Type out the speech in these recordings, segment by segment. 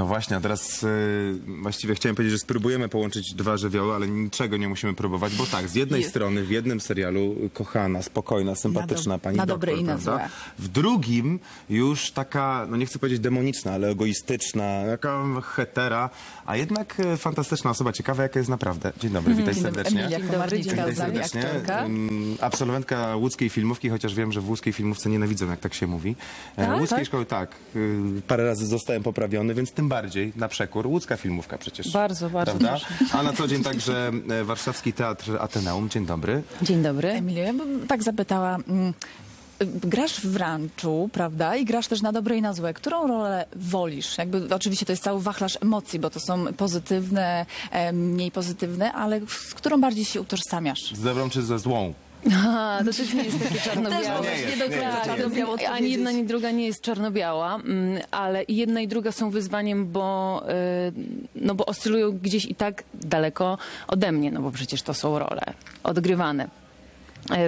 No właśnie, a teraz y, właściwie chciałem powiedzieć, że spróbujemy połączyć dwa żywioły, ale niczego nie musimy próbować, bo tak, z jednej Jest. strony w jednym serialu kochana, spokojna, sympatyczna Na do- pani na doktor, dobre i na prawda? złe. W drugim już taka, no nie chcę powiedzieć demoniczna, ale egoistyczna, jaka hetera, a jednak e, fantastyczna osoba, ciekawa jaka jest naprawdę. Dzień dobry, witaj serdecznie. Emilia Komarnicka Witaj z nami, serdecznie. aktorka. Mm, Absolwentka łódzkiej filmówki, chociaż wiem, że w łódzkiej filmówce nienawidzą, jak tak się mówi. E, Tak? Łódzkiej Tak? szkoły tak, y, parę razy zostałem poprawiony, więc tym bardziej na przekór. Łódzka filmówka przecież. Bardzo, bardzo Prawda? A na co dzień także e, Warszawski Teatr Ateneum. Dzień dobry. Dzień dobry. Emilia, ja bym tak zapytała. mm, Grasz w ranczu, prawda? I grasz też na dobre i na złe. Którą rolę wolisz? Jakby oczywiście to jest cały wachlarz emocji, bo to są pozytywne, e, mniej pozytywne, ale z którą bardziej się utożsamiasz? Z dobrą czy ze złą? Aha, to też nie jest takie czarno-białe. Nie jest, nie jest. Tak, to Czarno-biało ani jedna, ani druga nie jest czarno-biała, mm, ale i jedna i druga są wyzwaniem, bo, y, no bo oscylują gdzieś i tak daleko ode mnie, no bo przecież to są role odgrywane.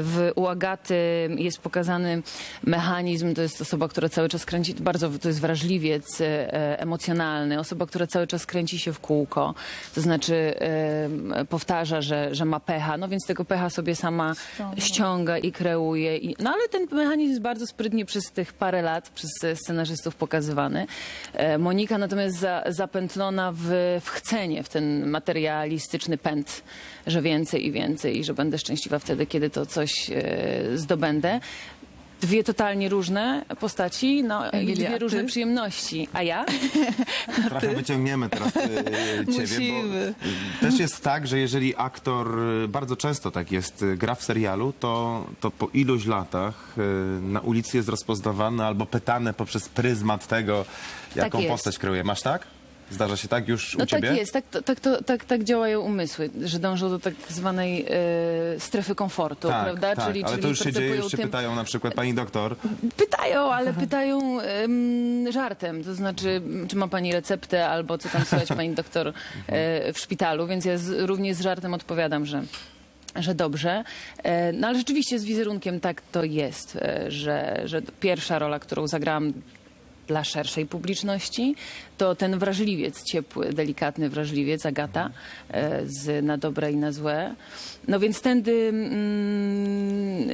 W, u Agaty jest pokazany mechanizm, to jest osoba, która cały czas kręci, bardzo to jest wrażliwiec e, emocjonalny, osoba, która cały czas kręci się w kółko, to znaczy e, powtarza, że, że ma pecha, no więc tego pecha sobie sama ściąga i kreuje. I, no ale ten mechanizm jest bardzo sprytnie przez tych parę lat, przez scenarzystów pokazywany. E, Monika natomiast za, zapętlona w, w chcenie, w ten materialistyczny pęd, że więcej i więcej i że będę szczęśliwa wtedy, kiedy to coś e, zdobędę. Dwie totalnie różne postaci, no i dwie różne przyjemności. A ja? Trochę wyciągniemy teraz y, y, ciebie, Musimy. bo też jest tak, że jeżeli aktor, y, bardzo często tak jest, gra w serialu, to, to po iluś latach y, na ulicy jest rozpoznawany albo pytany poprzez pryzmat tego, jaką jest. postać kreuje. Masz tak? Zdarza się tak już No u ciebie? tak jest, tak, to- tak, to, tak, tak działają umysły, że dążą do tak zwanej e, strefy komfortu, Tak, prawda? tak, ale to już się dzieje, już się tym- pytają na przykład pani doktor, Pytają, ale pytają em, żartem, to znaczy, czy ma pani receptę, albo co tam słychać pani doktor e, w szpitalu, więc ja z, również z żartem odpowiadam, że że dobrze. E, No ale rzeczywiście z wizerunkiem tak to jest, że, że pierwsza rola, którą zagrałam dla szerszej publiczności, to ten wrażliwiec, ciepły, delikatny wrażliwiec, Agata, e, z Na dobre i na złe. No więc tędy, mm,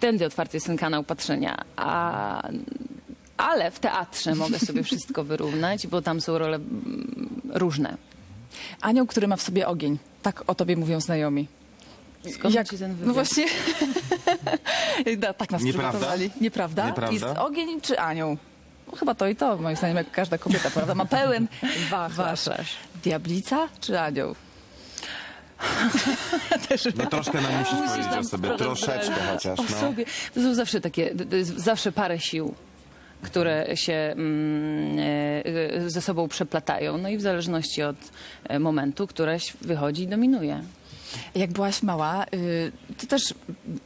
tędy otwarty jest ten kanał patrzenia. A, ale w teatrze mogę sobie wszystko wyrównać, bo tam są role mm, różne. Anioł, który ma w sobie ogień. Tak o tobie mówią znajomi. Skąd macie ten wywiad? No właśnie. da, tak nas Nieprawda? przygotowali. Nieprawda? Nieprawda? Jest ogień czy anioł? No, chyba to i to, moim zdaniem, jak każda kobieta, prawda? Ma pełen wachlarz. Diablica czy anioł? no troszkę nam musisz Musisz powiedzieć nam o sobie, troszeczkę chociaż. O No. sobie. To są zawsze takie, to jest zawsze parę sił które się mm, e, e, ze sobą przeplatają. No i w zależności od e, momentu, któraś wychodzi i dominuje. Jak byłaś mała, y, to też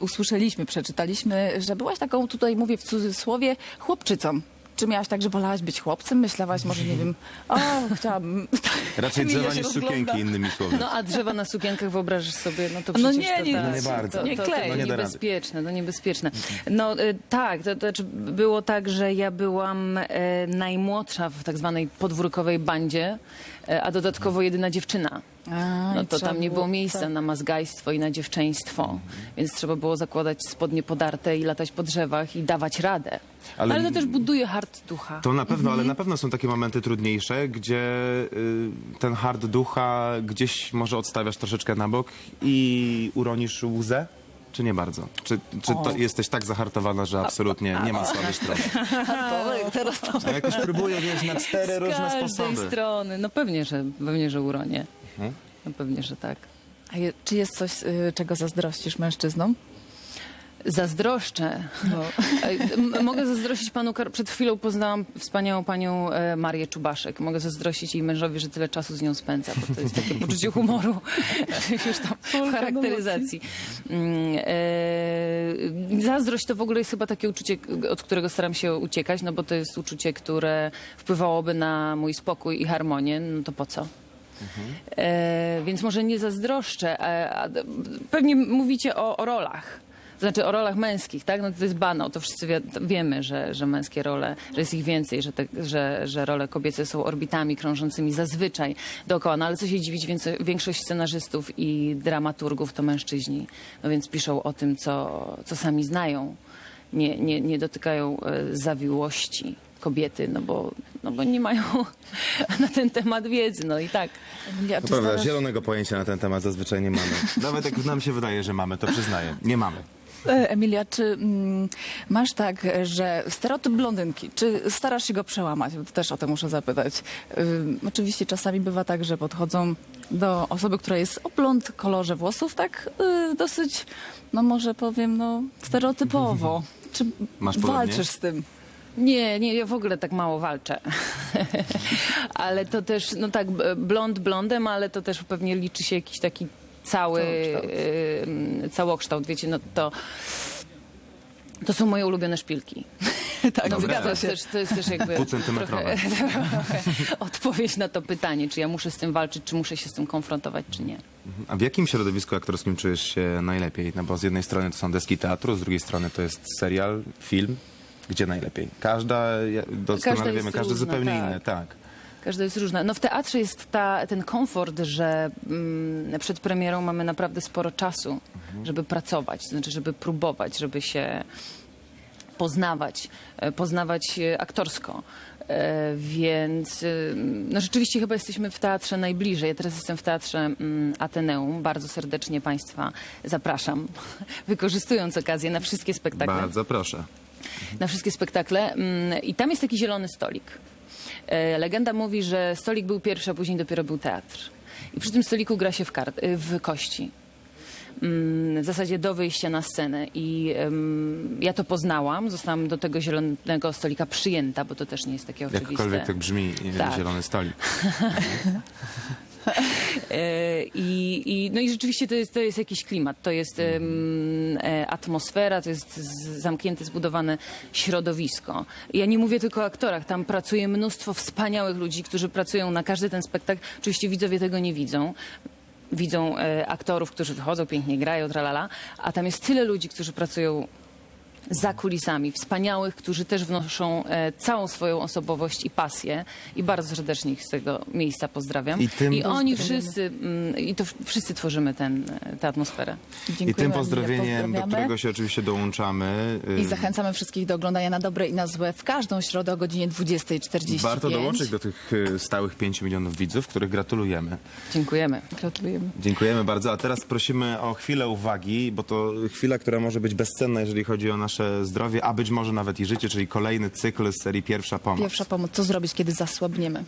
usłyszeliśmy, przeczytaliśmy, że byłaś taką, tutaj mówię w cudzysłowie, chłopczycą. Czy miałaś tak, że wolałaś być chłopcem? Myślałaś może, nie wiem, o, chciałabym... Raczej Emilia drzewa się niż rozgląda. sukienki, innymi słowy. No a drzewa na sukienkach wyobrażasz sobie, no to No przecież nie, to, nie, tak, no nie bardzo. To, Nie to, klej. to, No nie da rady. niebezpieczne, to niebezpieczne. No y, tak, to, to znaczy było tak, że ja byłam e, najmłodsza w tak zwanej podwórkowej bandzie, e, a dodatkowo jedyna dziewczyna. A, No to tam nie było miejsca tak. na mazgajstwo i na dziewczeństwo, więc trzeba było zakładać spodnie podarte i latać po drzewach i dawać radę. Ale- Ale, to też buduje hart ducha. To na pewno, Mhm. ale na pewno są takie momenty trudniejsze, gdzie y, ten hard ducha gdzieś może odstawiasz troszeczkę na bok i uronisz łzę? Czy nie bardzo? Czy, czy to jesteś tak zahartowana, że absolutnie nie ma słabej strony? To, teraz to... Ja jakoś próbuję, wiesz, na cztery Z różne każdej sposoby. strony. No pewnie, że, pewnie, że uronię. Mhm. No pewnie, że tak. A je, czy jest coś, y, czego zazdrościsz mężczyznom? Zazdroszczę. No. M- Mogę zazdrościć panu, Kar- przed chwilą poznałam wspaniałą panią e, Marię Czubaszek. Mogę zazdrościć jej mężowi, że tyle czasu z nią spędza, bo to jest takie poczucie humoru już tam w charakteryzacji. Mm, e, Zazdrość to w ogóle jest chyba takie uczucie, od którego staram się uciekać, no bo to jest uczucie, które wpływałoby na mój spokój i harmonię, no to po co? E, więc może nie zazdroszczę. E, a, d- pewnie mówicie o, o rolach. Znaczy o rolach męskich, tak? No to jest banał, to wszyscy wi- wiemy, że, że męskie role, że jest ich więcej, że, te, że, że role kobiece są orbitami krążącymi zazwyczaj dookoła. No ale co się dziwić, większość scenarzystów i dramaturgów to mężczyźni. No więc piszą o tym, co, co sami znają. Nie, nie, nie dotykają e, zawiłości kobiety, no bo, no bo nie mają na ten temat wiedzy, no i tak. Emilia, To czy prawda, starasz- zielonego pojęcia na ten temat zazwyczaj nie mamy. Nawet jak nam się wydaje, że mamy, to przyznaję. Nie mamy. E, Emilia, czy mm, masz tak, e, że stereotyp blondynki, czy starasz się go przełamać? Bo Też o to muszę zapytać. Ym, oczywiście czasami bywa tak, że podchodzą do osoby, która jest o blond kolorze włosów, tak y, dosyć, no może powiem, no stereotypowo. Czy Masz podobnie? walczysz z tym? Nie, nie, ja w ogóle tak mało walczę. ale to też, no tak, blond blondem, ale to też pewnie liczy się jakiś taki cały Całokształt. całokształt, całokształt wiecie, no to to są moje ulubione szpilki. tak, No, zgadza to, się. jest też, to jest też jakby Półcentymetrowe. odpowiedź na to pytanie, czy ja muszę z tym walczyć, czy muszę się z tym konfrontować, czy nie. A w jakim środowisku aktorskim czujesz się najlepiej? No bo z jednej strony to są deski teatru, z drugiej strony to jest serial, film. Gdzie najlepiej? Każda, doskonale Każda wiemy, każdy różna, zupełnie tak. inny, tak. Każda jest różna. No w teatrze jest ta, ten komfort, że mm, przed premierą mamy naprawdę sporo czasu, żeby pracować, to znaczy, żeby próbować, żeby się poznawać, e, poznawać e, aktorsko. E, Więc no rzeczywiście chyba jesteśmy w teatrze najbliżej. Ja teraz jestem w teatrze mm, Ateneum. Bardzo serdecznie Państwa zapraszam, wykorzystując okazję na wszystkie spektakle Bardzo proszę. Na wszystkie spektakle mm, i tam jest taki zielony stolik. E, Legenda mówi, że stolik był pierwszy, a później dopiero był teatr. I przy tym stoliku gra się w, kart, y, w kości. Mm, W zasadzie do wyjścia na scenę. I em, ja to poznałam. Zostałam do tego zielonego stolika przyjęta, bo to też nie jest takie oczywiste. Jakkolwiek tak brzmi Tak. zielony stolik. E, I, i, no i rzeczywiście to jest, to jest jakiś klimat, to jest e, atmosfera, to jest zamknięte, zbudowane środowisko. Ja nie mówię tylko o aktorach, tam pracuje mnóstwo wspaniałych ludzi, którzy pracują na każdy ten spektakl. Oczywiście widzowie tego nie widzą. Widzą e, aktorów, którzy wychodzą, pięknie grają, tralala, a tam jest tyle ludzi, którzy pracują za kulisami, wspaniałych, którzy też wnoszą e, całą swoją osobowość i pasję i bardzo serdecznie ich z tego miejsca pozdrawiam. I tym oni pozdrawiamy. wszyscy, mm, i to wszyscy tworzymy ten, e, tę atmosferę. I tym pozdrowieniem, do którego się oczywiście dołączamy. y, I zachęcamy wszystkich do oglądania na dobre i na złe w każdą środę o godzinie 20.45. Warto dołączyć do tych y, stałych 5 milionów widzów, których gratulujemy. Dziękujemy. Gratulujemy. Dziękujemy bardzo. A teraz prosimy o chwilę uwagi, bo to chwila, która może być bezcenna, jeżeli chodzi o nasze zdrowie, a być może nawet i życie, czyli kolejny cykl z serii Pierwsza Pomoc. Pierwsza pomoc. Co zrobić, kiedy zasłabniemy?